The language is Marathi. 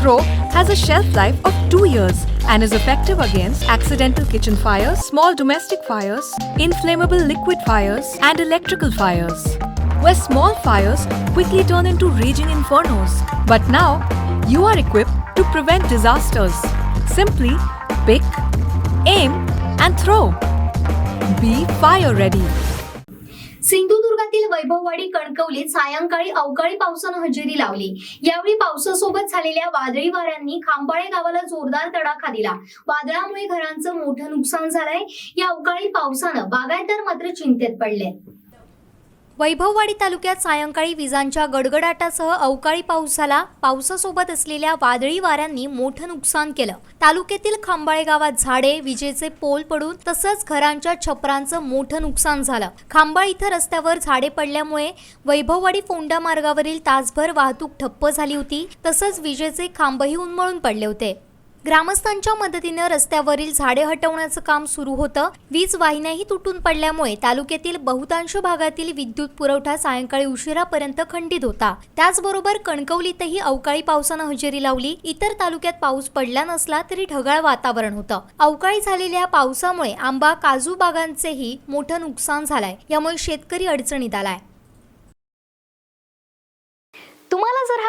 Throw has a shelf life of 2 years and is effective against accidental kitchen fires, small domestic fires, inflammable liquid fires, and electrical fires. Where small fires quickly turn into raging infernos. But now, you are equipped to prevent disasters. Simply pick, aim, and throw. Be fire ready. सिंधुदुर्गातील Vaibhavwadi कणकवलीत सायंकाळी अवकाळी पावसानं हजेरी लावली. यावेळी पावसासोबत झालेल्या वादळी वाऱ्यांनी खांबाळे गावाला जोरदार तडाखा दिला. वादळामुळे घरांचं मोठं नुकसान झालंय. या अवकाळी पावसानं बागायतदार मात्र चिंतेत पडले. वैभववाडी तालुक्यात सायंकाळी विजांच्या गडगडाटासह अवकाळी पाऊस झाला पावसासोबत असलेल्या वादळी वाऱ्यांनी मोठं नुकसान केलं. तालुक्यातील खांबाळे गावात झाडे विजेचे पोल पडून तसंच घरांच्या छपरांचं मोठं नुकसान झालं. खांबाळ इथं रस्त्यावर झाडे पडल्यामुळे वैभववाडी फोंडा मार्गावरील तासभर वाहतूक ठप्प झाली होती. तसंच विजेचे खांबही उन्मळून पडले होते. ग्रामस्थांच्या मदतीनं रस्त्यावरील झाडे हटवण्याचं काम सुरू होतं. वीज वाहिन्याही तुटून पडल्यामुळे तालुक्यातील बहुतांश भागातील विद्युत पुरवठा सायंकाळी उशिरापर्यंत खंडित होता. त्याचबरोबर कणकवलीतही अवकाळी पावसानं हजेरी लावली. इतर तालुक्यात पाऊस पडला नसला तरी ढगाळ वातावरण होतं. अवकाळी झालेल्या पावसामुळे आंबा काजू बागांचेही मोठं नुकसान झालंय. यामुळे शेतकरी अडचणीत आलाय.